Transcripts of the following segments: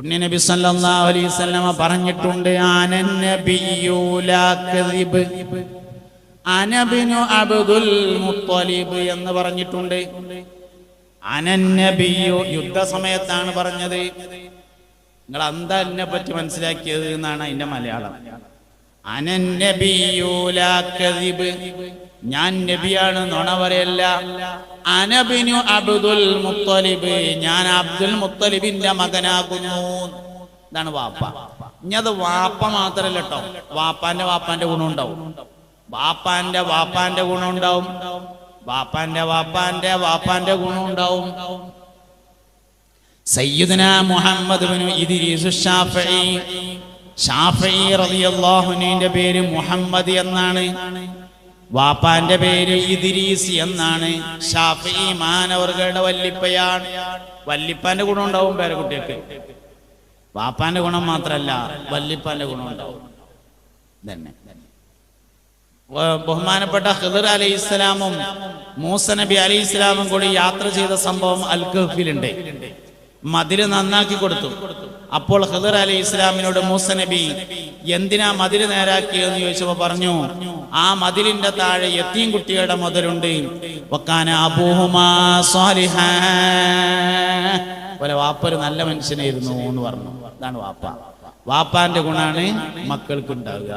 പുണ്യനബി സല്ലല്ലാഹു അലൈഹി വസല്ലമ പറഞ്ഞിട്ടുണ്ട് ആനന്നബിയ്യു ലാ കദിബ് അനബിനു അബ്ദുൽ മുത്തലിബ് എന്ന് പറഞ്ഞിട്ടുണ്ട്. അനന്നബിയു യുദ്ധസമയത്താണ് പറഞ്ഞത്. നിങ്ങൾ എന്താ എന്നെ പറ്റി മനസ്സിലാക്കിയത് എന്നാണ് അതിന്റെ മലയാളം. അനന്നബിയു ലാ കദിബ് ഞാൻ നബിയാണ് നുണ പറയല്ല. അനബിനു അബ്ദുൽ മുത്തലിബ്. ഞാൻ അബ്ദുൽ മുത്തലിബിന്റെ മകനാകുന്നു. ഇതാണ് വാപ്പ. ഇനി അത് വാപ്പ മാത്രല്ല കേട്ടോ വാപ്പാന്റെ വാപ്പാന്റെ ഗുണം ഉണ്ടാവും വാപ്പാന്റെ വാപ്പാന്റെ ഗുണം ഉണ്ടാവും വാപ്പാന്റെ വാപ്പാന്റെ വാപ്പാന്റെ ഗുണം ഉണ്ടാവും സയ്യിദന മുഹമ്മദ് ഷാഫി. ഇദ്രീസ് പേര് മുഹമ്മദ് എന്നാണ്. വാപ്പാന്റെ പേര് ഇതിരീസി എന്നാണ്. ഷാഫി മാനവർഗയുടെ വല്ലിപ്പയാണ്. വല്ലിപ്പാന്റെ ഗുണം ഉണ്ടാവും പേരക്കുട്ടിയൊക്കെ വാപ്പാന്റെ ഗുണം മാത്രല്ല വല്ലിപ്പാന്റെ ഗുണം ഉണ്ടാവും. തന്നെ ബഹുമാനപ്പെട്ട ഹിദർ അലൈഹി ഇസ്ലാമും മൂസ നബി അലൈഹി ഇസ്ലാമും കൂടി യാത്ര ചെയ്ത സംഭവം അൽ കഹ്ഫിലുണ്ട് മതിൽ നന്നാക്കി കൊടുത്തു. അപ്പോൾ ഖിദർ അലി ഇസ്ലാമിനോട് മൂസ നബി എന്തിനാ മതിൽ നേരാക്കിയെന്ന് ചോദിച്ചപ്പോ പറഞ്ഞു ആ മതിലിന്റെ താഴെ എത്തിയും കുട്ടികളുടെ മുതലുണ്ട്. വക്കാന. പോലെ വാപ്പ ഒരു നല്ല മനുഷ്യനായിരുന്നു എന്ന് പറഞ്ഞു. അതാണ് വാപ്പ. വാപ്പാന്റെ ഗുണാണ് മക്കൾക്ക് ഉണ്ടാകുക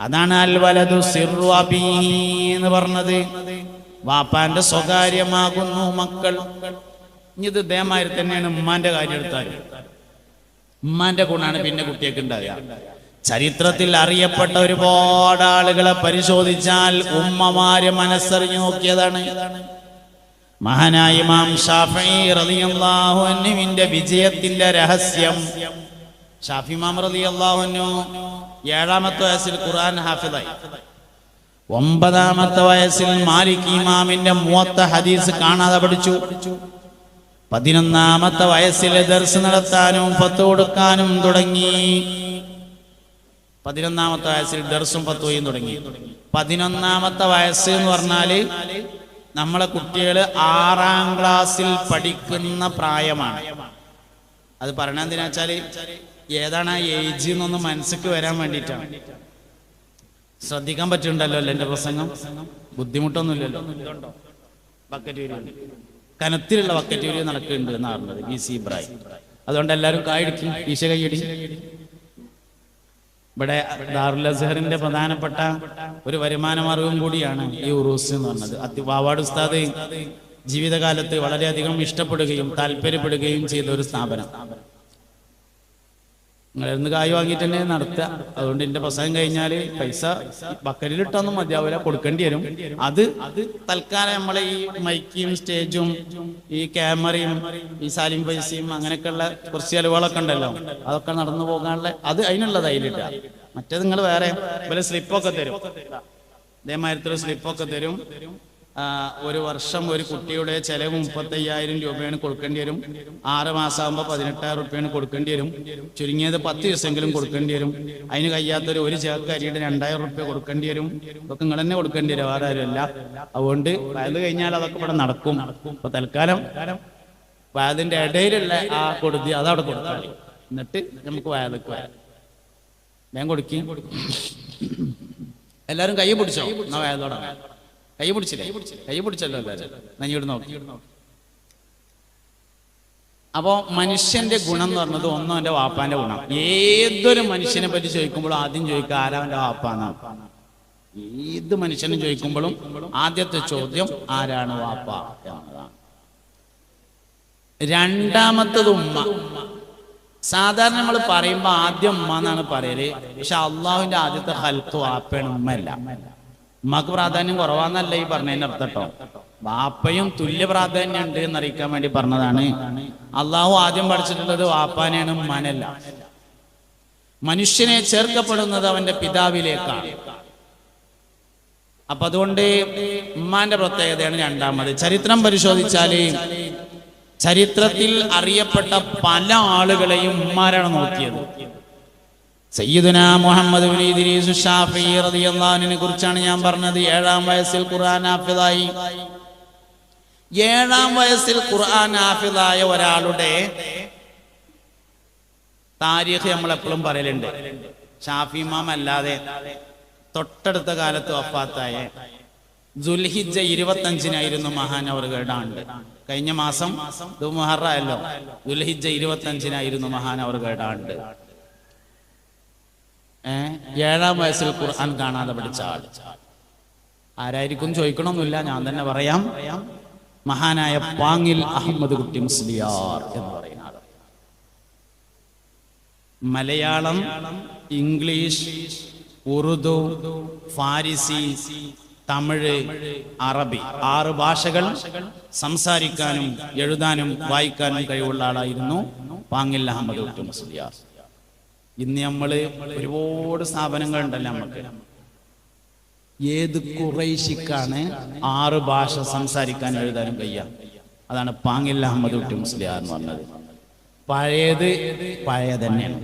അതാണ് അൽ വലതു സിർറു അബീഹി എന്ന് പറഞ്ഞത്. വാപ്പാന്റെ സ്വകാര്യമാകുന്നു മക്കൾ. ഇത് ദേമാരി തന്നെയാണ് ഉമ്മാന്റെ കാര്യം എടുത്താൽ ഉമ്മാന്റെ ഗുണാണ് പിന്നെ കുട്ടിയൊക്കെ ഉണ്ടാകുക ചരിത്രത്തിൽ അറിയപ്പെട്ട ഒരുപാട് ആളുകളെ പരിശോധിച്ചാൽ ഉമ്മമാര് മനസ്സറിഞ്ഞു നോക്കിയതാണ്. മഹാനായ ഇമാം ഷാഫി റളിയല്ലാഹു അൻഹുവിന്റെ വിജയത്തിന്റെ രഹസ്യം. ഷാഫി ഇമാം റളിയല്ലാഹു അൻഹു ഏഴാമത്തെ വയസ്സിൽ ഖുർആൻ ഹാഫിദായി. ഒമ്പതാമത്തെ വയസ്സിൽ മാലിക് ഇമാമിന്റെ മൂവത്ത ഹദീസ് കാണാതെ പഠിച്ചു. പതിനൊന്നാമത്തെ വയസ്സിൽ ദർസ് നടത്താനും പത്ത് കൊടുക്കാനും തുടങ്ങി. പതിനൊന്നാമത്തെ വയസ്സിൽ ദർസും പത്തുകയും തുടങ്ങി. പതിനൊന്നാമത്തെ വയസ്സ് എന്ന് പറഞ്ഞാൽ നമ്മളെ കുട്ടികൾ ആറാം ക്ലാസ്സിൽ പഠിക്കുന്ന പ്രായമാണ്. അത് പറഞ്ഞ എന്തിനാ വെച്ചാൽ ഏതാണ് ആ ഏജ് എന്നൊന്ന് മനസ്സിക്ക് വരാൻ വേണ്ടിയിട്ടാണ്. ശ്രദ്ധിക്കാൻ പറ്റുന്നുണ്ടല്ലോ അല്ലേ എന്റെ പ്രസംഗം? ബുദ്ധിമുട്ടൊന്നുമില്ലല്ലോ. ബക്കറ്റ് വരി. കനത്തിലുള്ള ബക്കറ്റ് വരി നടക്കുന്നുണ്ട് എന്ന് പറഞ്ഞത് വി സി ഇബ്രാഹിം അതുകൊണ്ട് എല്ലാവരും കായടിക്കും ഈശ കൈയടി ഇവിടെ ദാറുൽ അസ്ഹറിന്റെ പ്രധാനപ്പെട്ട ഒരു വരുമാന മാർഗം കൂടിയാണ് ഈ ഉറൂസ് എന്ന് പറഞ്ഞത്. അതി വാവാട് ഉസ്താദ് ജീവിതകാലത്ത് വളരെയധികം ഇഷ്ടപ്പെടുകയും താല്പര്യപ്പെടുകയും ചെയ്ത ഒരു സ്ഥാപനം. നിങ്ങളിരുന്ന് കായ് വാങ്ങിയിട്ട് തന്നെ നടത്തുക. അതുകൊണ്ട് എന്റെ പ്രസംഗം കഴിഞ്ഞാൽ പൈസ ബക്കറ്റിലിട്ടൊന്നും മതിയാവില്ല കൊടുക്കേണ്ടി വരും. അത് തൽക്കാലം നമ്മളെ ഈ മൈക്കും സ്റ്റേജും ഈ ക്യാമറയും ഈ സാലിം പൈസയും അങ്ങനെയൊക്കെയുള്ള കുറച്ച് ചെലവുകളൊക്കെ ഉണ്ടല്ലോ. അതൊക്കെ നടന്നു പോകാനുള്ള അത് അതിനുള്ളത് അതിലിട്ട മറ്റേത് നിങ്ങൾ വേറെ വല്ല സ്ലിപ്പൊക്കെ തരും. ഇതേമാതിരത്തിൽ സ്ലിപ്പൊക്കെ തരും. ഒരു വർഷം ഒരു കുട്ടിയുടെ ചെലവ് മുപ്പത്തയ്യായിരം രൂപയാണ് കൊടുക്കേണ്ടി വരും. ആറ് മാസമാകുമ്പോൾ പതിനെട്ടായിരം രൂപയാണ് കൊടുക്കേണ്ടി വരും. ചുരുങ്ങിയത് പത്ത് ദിവസമെങ്കിലും കൊടുക്കേണ്ടി വരും. അതിന് കഴിയാത്തൊരു ഒരു ചേർക്ക് അരിയുടെ രണ്ടായിരം രൂപ കൊടുക്കേണ്ടി വരും. ഇതൊക്കെ നിങ്ങൾ തന്നെ കൊടുക്കേണ്ടി വരും വേറെ അതുകൊണ്ട് വയത് കഴിഞ്ഞാൽ അതൊക്കെ ഇവിടെ നടക്കും. അപ്പൊ തൽക്കാലം വയതിന്റെ ഇടയിലുള്ള ആ കൊടുത്തി അതവിടെ കൊടുത്താൽ എന്നിട്ട് നമുക്ക് വയതൊക്കെ വരാം. ഞാൻ കൊടുക്കും. എല്ലാവരും കൈ പിടിച്ചോ? എന്നാ വയതോടെ കൈ പിടിച്ചില്ലേ? കൈ പിടിച്ചല്ലോ എല്ലാരും. നഞ്ഞിട്ട് നോക്കി. അപ്പോ മനുഷ്യന്റെ ഗുണം എന്ന് പറഞ്ഞത് ഒന്നും അവന്റെ വാപ്പാന്റെ ഗുണം. ഏതൊരു മനുഷ്യനെ പറ്റി ചോദിക്കുമ്പോഴും ആദ്യം ചോദിക്കുക ആരാ വാപ്പാന്ന്. ഏത് മനുഷ്യനും ചോദിക്കുമ്പോഴും ആദ്യത്തെ ചോദ്യം ആരാണ് വാപ്പ എന്നതാണ്. രണ്ടാമത്തത് ഉമ്മ. സാധാരണ നമ്മൾ പറയുമ്പോൾ ആദ്യം ഉമ്മ എന്നാണ് പറയൽ. പക്ഷെ അള്ളാഹുവിന്റെ ആദ്യത്തെ ഹൽത്ത് വാപ്പയാണ് ഉമ്മയല്ല. ഉമ്മക്ക് പ്രാധാന്യം കുറവാന്നല്ല ഈ പറഞ്ഞതിന്റെ അർത്ഥം കേട്ടോ. വാപ്പയും തുല്യ പ്രാധാന്യം ഉണ്ട് എന്നറിയിക്കാൻ വേണ്ടി പറഞ്ഞതാണ്. അള്ളാഹു ആദ്യം പഠിച്ചിട്ടുള്ളത് വാപ്പാനെയാണ് ഉമ്മാനല്ല മനുഷ്യനെ ചേർക്കപ്പെടുന്നത് അവന്റെ പിതാവിലേക്കാണ്. അപ്പൊ അതുകൊണ്ട് ഉമ്മാന്റെ പ്രത്യേകതയാണ് രണ്ടാമത്. ചരിത്രം പരിശോധിച്ചാൽ ചരിത്രത്തിൽ അറിയപ്പെട്ട പല ആളുകളെയും ഉമ്മാരാണ് നോക്കിയത്. സയ്യിദുന മുഹമ്മദ് ഇദ്രീസ് കുറിച്ചാണ് ഞാൻ പറഞ്ഞത്. ഏഴാം വയസ്സിൽ ഖുർആൻ ഹാഫിളായി ഏഴാം വയസ്സിൽ ഖുർആൻ ഒരാളുടെ താരീഖ് നമ്മൾ എപ്പോഴും പറയലുണ്ട്. ഷാഫി ഇമാം അല്ലാതെ തൊട്ടടുത്ത കാലത്ത് വഫാത്തായ ജുൽഹിജ ഇരുപത്തഞ്ചിനായിരുന്നു മഹാനവറുകളുടെ ആണ്ട് കഴിഞ്ഞ മാസം ജുൽഹിജ ദുൽഹിജ ഇരുപത്തഞ്ചിനായിരുന്നു മഹാനവറുകളുടെ ആണ്ട് ഏഴാം വയസ്സിൽ ഖുർആൻ കാണാതെ പഠിച്ച ആൾ ആരായിരിക്കും ചോദിക്കണമെന്നില്ല ഞാൻ തന്നെ പറയാം. മഹാനായ പാങ്ങിൽ അഹമ്മദ് കുട്ടി മുസ്ലിയാർ എന്ന് പറയുന്ന ആൾ മലയാളം ഇംഗ്ലീഷ് ഉറുദു ഫാരിസി തമിഴ് അറബി ആറ് ഭാഷകൾ സംസാരിക്കാനും എഴുതാനും വായിക്കാനും കഴിവുള്ള ആളായിരുന്നു പാങ്ങിൽ അഹമ്മദ് കുട്ടി മുസ്ലിയാർ. ഇന്ന് നമ്മൾ ഒരുപാട് സ്ഥാപനങ്ങൾ ഉണ്ടല്ലോ നമുക്ക് ഏത് കുറേശിക്കാണ് ആറ് ഭാഷ സംസാരിക്കാൻ എഴുതാനും കഴിയ? അതാണ് പാങ്ങില്ല അഹമ്മദ് കുട്ടി മുസ്ലിയാർ എന്ന് പറഞ്ഞത്. പഴയത് പഴയ തന്നെയാണ്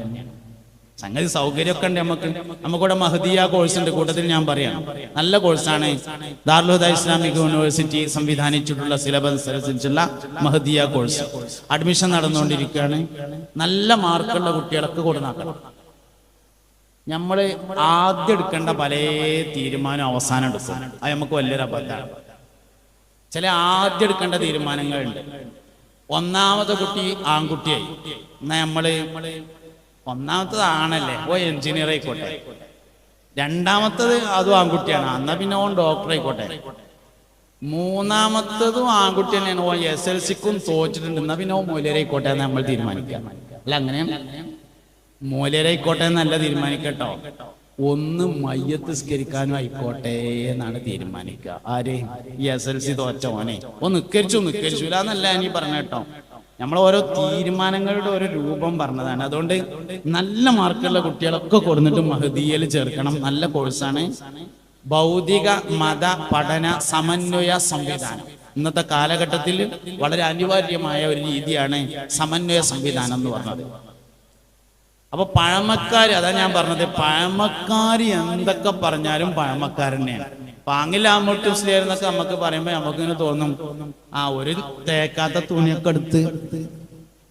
സംഗതി സൗകര്യമൊക്കെ ഉണ്ട് നമുക്ക്. നമുക്കിവിടെ മഹദിയ കോഴ്സ് ഉണ്ട്. കൂട്ടത്തിൽ ഞാൻ പറയാം. നല്ല കോഴ്സാണ് ദാർലുദ ഇസ്ലാമിക് യൂണിവേഴ്സിറ്റി സംവിധാനിച്ചിട്ടുള്ള സിലബസ് അനുസരിച്ചുള്ള മഹദിയ കോഴ്സ് അഡ്മിഷൻ നടന്നുകൊണ്ടിരിക്കുകയാണ്. നല്ല മാർക്കുള്ള കുട്ടികളൊക്കെ കൊടുനാക്കണം നമ്മൾ ആദ്യം എടുക്കേണ്ട പല തീരുമാനം അവസാനം എടുക്കും. അത് നമുക്ക് വലിയൊരു അബദ്ധമാണ്. ചില ആദ്യം എടുക്കേണ്ട തീരുമാനങ്ങളുണ്ട്. ഒന്നാമത്തെ കുട്ടി ആൺകുട്ടിയായി. എന്നാ നമ്മൾ ഒന്നാമത്തത് ആണല്ലേ ഓ എഞ്ചിനീയർ ആയിക്കോട്ടെ. രണ്ടാമത്തത് അതും ആൺകുട്ടിയാണ്. എന്നാ പിന്നെ ഓൻ ഡോക്ടർ ആയിക്കോട്ടെ. മൂന്നാമത്തതും ആൺകുട്ടി തന്നെയാണ് ഓ എസ് എൽ സിക്കും തോറ്റിട്ടുണ്ട്. എന്നാ പിന്നെ ഓ മൂലരായിക്കോട്ടെ എന്ന് നമ്മൾ തീരുമാനിക്കാം. അല്ല അങ്ങനെയാണ് മൂലരായിക്കോട്ടെ എന്നല്ല തീരുമാനിക്കട്ടോ. ഒന്ന് മയ്യത്ത് സ്കരിക്കാനും ആയിക്കോട്ടെ എന്നാണ് തീരുമാനിക്കുക. ആര്? എസ് എൽ സി തോറ്റ മോനെ ഓ നിക്കരിച്ചു ഇല്ല എന്നല്ല നീ പറഞ്ഞ കേട്ടോ. നമ്മൾ ഓരോ തീരുമാനങ്ങളുടെ ഓരോ രൂപം പറഞ്ഞതാണ്. അതുകൊണ്ട് നല്ല മാർക്കുള്ള കുട്ടികളൊക്കെ കൊടുത്തിട്ട് മഹദീയയിൽ ചേർക്കണം. നല്ല കോഴ്സാണ്. ഭൗതിക മത പഠന സമന്വയ സംവിധാനം. ഇന്നത്തെ കാലഘട്ടത്തിൽ വളരെ അനിവാര്യമായ ഒരു രീതിയാണ് സമന്വയ സംവിധാനം എന്ന് പറഞ്ഞത്. അപ്പൊ പഴമക്കാർ അതാ ഞാൻ പറഞ്ഞത് പഴമക്കാർ എന്തൊക്കെ പറഞ്ഞാലും പഴമക്കാരനെയാണ് പാങ്ങിലാമോട്ട് എന്നൊക്കെ നമുക്ക് പറയുമ്പോ നമുക്ക് ഇങ്ങനെ തോന്നും. ആ ഒരു തേക്കാത്ത തുണിയൊക്കെ എടുത്ത്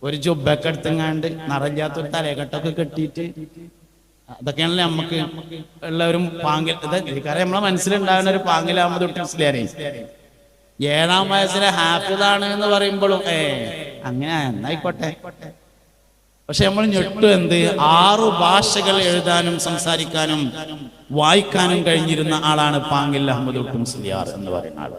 ഒരു ജുബൊക്കെ എടുത്തെങ്ങാണ്ട് നിറഞ്ഞാത്തൊരു തലകെട്ടൊക്കെ കെട്ടിയിട്ട് അതൊക്കെയാണല്ലോ നമുക്ക് എല്ലാവരും ഒരു പാങ്കിൽ. കാരണം നമ്മളെ മനസ്സിലുണ്ടാകുന്ന ഒരു പാങ്ങിലാമത് മുസ്ലിയാരെ ഏഴാം വയസ്സിലെ ഹാഫിദാണ് എന്ന് പറയുമ്പോഴും ഏ അങ്ങനെ എന്നായിക്കോട്ടെ. പക്ഷെ നമ്മൾ ഞെട്ടു എന്ത്? ആറു ഭാഷകൾ എഴുതാനും സംസാരിക്കാനും വായിക്കാനും കഴിഞ്ഞിരുന്ന ആളാണ് പാങ്ങിൽ അഹമ്മദ് മുസ്ലിയാർ എന്ന് പറയുന്ന ആൾ.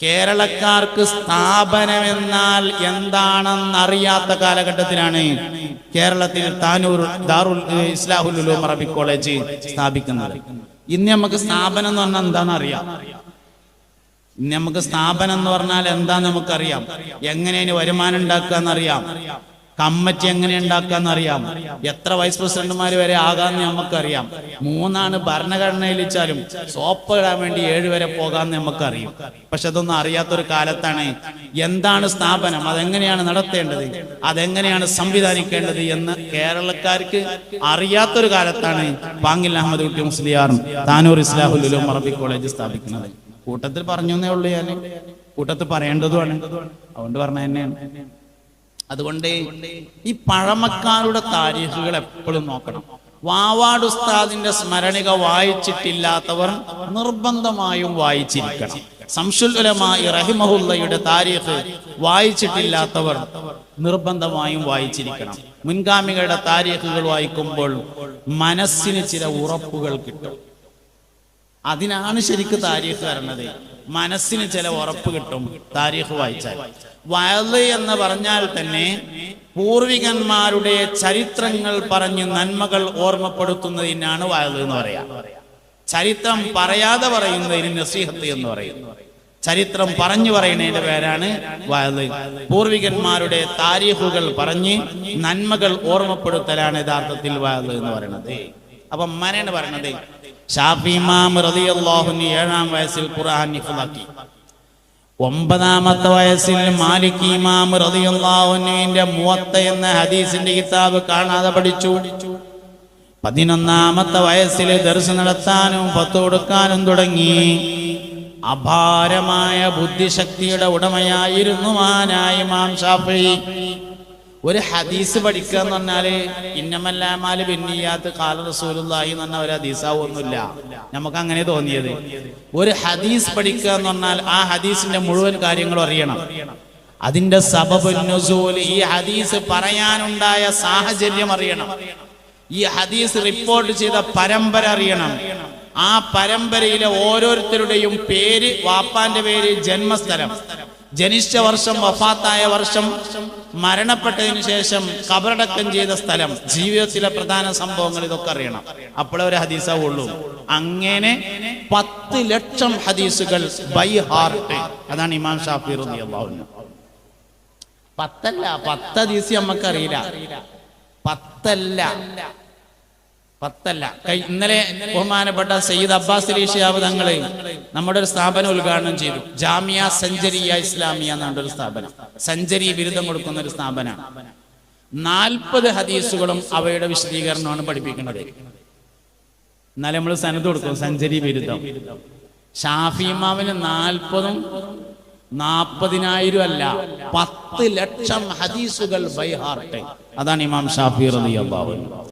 കേരളക്കാർക്ക് സ്ഥാപനം എന്നാൽ എന്താണെന്നറിയാത്ത കാലഘട്ടത്തിലാണ് കേരളത്തിൽ താനൂർ ദാറുൽ ഇസ്ലാഹുൽ അറബി കോളേജ് സ്ഥാപിക്കുന്നത്. ഇന്ന് നമുക്ക് സ്ഥാപനം എന്ന് പറഞ്ഞാൽ എന്താണെന്ന് അറിയാം? ഇന്ന് നമുക്ക് സ്ഥാപനം എന്ന് പറഞ്ഞാൽ എന്താന്ന് നമുക്കറിയാം? എങ്ങനെയാണ് വരുമാനം ഉണ്ടാക്കുക എന്നറിയാം? കമ്മിറ്റി എങ്ങനെ ഉണ്ടാക്കാന്ന് അറിയാം എത്ര വൈസ് പ്രസിഡന്റുമാർ വരെ ആകാന്ന് നമുക്കറിയാം മൂന്നാണ് ഭരണഘടനയിൽ വെച്ചാലും സോപ്പ് ഇടാൻ വേണ്ടി ഏഴ് വരെ പോകാന്ന് നമുക്കറിയും പക്ഷെ അതൊന്നും അറിയാത്തൊരു കാലത്താണ് എന്താണ് സ്ഥാപനം അതെങ്ങനെയാണ് നടത്തേണ്ടത് അതെങ്ങനെയാണ് സംവിധാനിക്കേണ്ടത് എന്ന് കേരളക്കാർക്ക് അറിയാത്തൊരു കാലത്താണ് പാങ്ങിൽ അഹമ്മദ് കുട്ടി മുസ്ലിയാറും താനൂർ ഇസ്ലാഹുലും അറബി കോളേജ് സ്ഥാപിക്കുന്നത്. കൂട്ടത്തിൽ പറഞ്ഞു എന്നേ ഉള്ളൂ ഞാൻ. കൂട്ടത്തിൽ പറയേണ്ടതുമാണ്. അതുകൊണ്ട് പറഞ്ഞ തന്നെയാണ്. അതുകൊണ്ട് ഈ പഴമക്കാരുടെ താരീഖുകൾ എപ്പോഴും നോക്കണം. വാവാട് ഉസ്താദിന്റെ സ്മരണിക വായിച്ചിട്ടില്ലാത്തവർ നിർബന്ധമായും വായിച്ചിരിക്കണം. സംശുൽ ഉലമായി റഹിമഹുല്ലയുടെ താരീഫ് വായിച്ചിട്ടില്ലാത്തവർ നിർബന്ധമായും വായിച്ചിരിക്കണം. മുൻഗാമികളുടെ താരീഫുകൾ വായിക്കുമ്പോൾ മനസ്സിന് ചില ഉറപ്പുകൾ കിട്ടും. അതിനാണ് ശരിക്ക് താരീഫ് വരണത്. മനസ്സിന് ചില ഉറപ്പ് കിട്ടും. താരീഖ് വായിച്ചാൽ. വയൽ എന്ന് പറഞ്ഞാൽ തന്നെ പൂർവികന്മാരുടെ ചരിത്രങ്ങൾ പറഞ്ഞ് നന്മകൾ ഓർമ്മപ്പെടുത്തുന്നതിനാണ് വയൽ എന്ന് പറയാ. ചരിത്രം പറയാതെ പറയുന്നതിന് നസീഹത്ത് എന്ന് പറയുന്നു ചരിത്രം പറഞ്ഞു പറയുന്നതിന്റെ പേരാണ് വയൽ. പൂർവികന്മാരുടെ താരീഖുകൾ പറഞ്ഞ് നന്മകൾ ഓർമ്മപ്പെടുത്തലാണ് യഥാർത്ഥത്തിൽ വയൽ എന്ന് പറയുന്നത്. അപ്പൊ മനയാണ് പറയണത് ഷാഫി ഇമാം റളിയല്ലാഹു അൻഹു ഏഴാം വയസ്സിൽ ഖുർആൻ ഹിഫ്ളാക്കി ഒമ്പതാമത്തെ വയസ്സിൽ മാലിക് ഇമാം റളിയല്ലാഹു അൻഹുവിന്റെ മുവത്ത എന്ന ഹദീസിന്റെ കിതാബ് കാണാതെ പഠിച്ചു. പതിനൊന്നാമത്തെ വയസ്സിൽ ദർശനം നടത്താനും പത്ത് കൊടുക്കാനും തുടങ്ങി. അപാരമായ ബുദ്ധിശക്തിയുടെ ഉടമയായിരുന്നു മാനായി മാം ഷാഫി. ഒരു ഹദീസ് പഠിക്കുക എന്ന് പറഞ്ഞാൽ ഇന്നമല്ലാമാൽ പിന്നീയാത്ത് കാല റസൂലുള്ളാഹി എന്ന് പറഞ്ഞ ഒരു ഹദീസാവൊന്നുമില്ല. നമുക്ക് അങ്ങനെ തോന്നിയത്. ഒരു ഹദീസ് പഠിക്കുക എന്ന് പറഞ്ഞാൽ ആ ഹദീസിന്റെ മുഴുവൻ കാര്യങ്ങളും അറിയണം. അതിന്റെ സബബുസൂൽ ഈ ഹദീസ് പറയാനുണ്ടായ സാഹചര്യം അറിയണം. ഈ ഹദീസ് റിപ്പോർട്ട് ചെയ്ത പരമ്പര അറിയണം. ആ പരമ്പരയിലെ ഓരോരുത്തരുടെയും പേര് വാപ്പാന്റെ പേര് ജന്മസ്ഥലം. ജനിച്ച വർഷം വഫാത്തായ വർഷം മരണപ്പെട്ടതിന് ശേഷം കബറടക്കം ചെയ്ത സ്ഥലം ജീവിതത്തിലെ പ്രധാന സംഭവങ്ങൾ ഇതൊക്കെ അറിയണം. അപ്പോഴേ ഒരു ഹദീസാവുള്ളൂ. അങ്ങനെ പത്ത് ലക്ഷം ഹദീസുകൾ ബൈ ഹാർട്ട്. അതാണ് ഇമാം ഷാഫി റളിയല്ലാഹു അൻഹു. പത്തല്ല പത്ത് ഹദീസ് നമുക്കറിയില്ല പത്തല്ല. പത്തല്ല. ഇന്നലെ ബഹുമാനപ്പെട്ട സയ്യിദ് അബ്ബാസ് അലി ഷിയാബ് തങ്ങൾ നമ്മുടെ ഒരു സ്ഥാപനം ഉദ്ഘാടനം ചെയ്തു. ജാമിയ സഞ്ചരിയ ഇസ്ലാമിയ എന്നാണ് ഒരു സ്ഥാപനം. സഞ്ചരി ബിരുദം കൊടുക്കുന്ന ഒരു സ്ഥാപനമാണ്. നാൽപ്പത് ഹദീസുകളും അവയുടെ വിശദീകരണമാണ് പഠിപ്പിക്കുന്നത്. എന്നാലും നമ്മൾ സനത് കൊടുക്കും സഞ്ചരി ബിരുദം. ഷാഫി ഇമാമിന് നാൽപ്പതും നാൽപ്പതിനായിരം അല്ല പത്ത് ലക്ഷം ഹദീസുകൾ ബൈ ഹാർട്ട് അതാണ് ഇമാം ഷാഫി അൻഹു.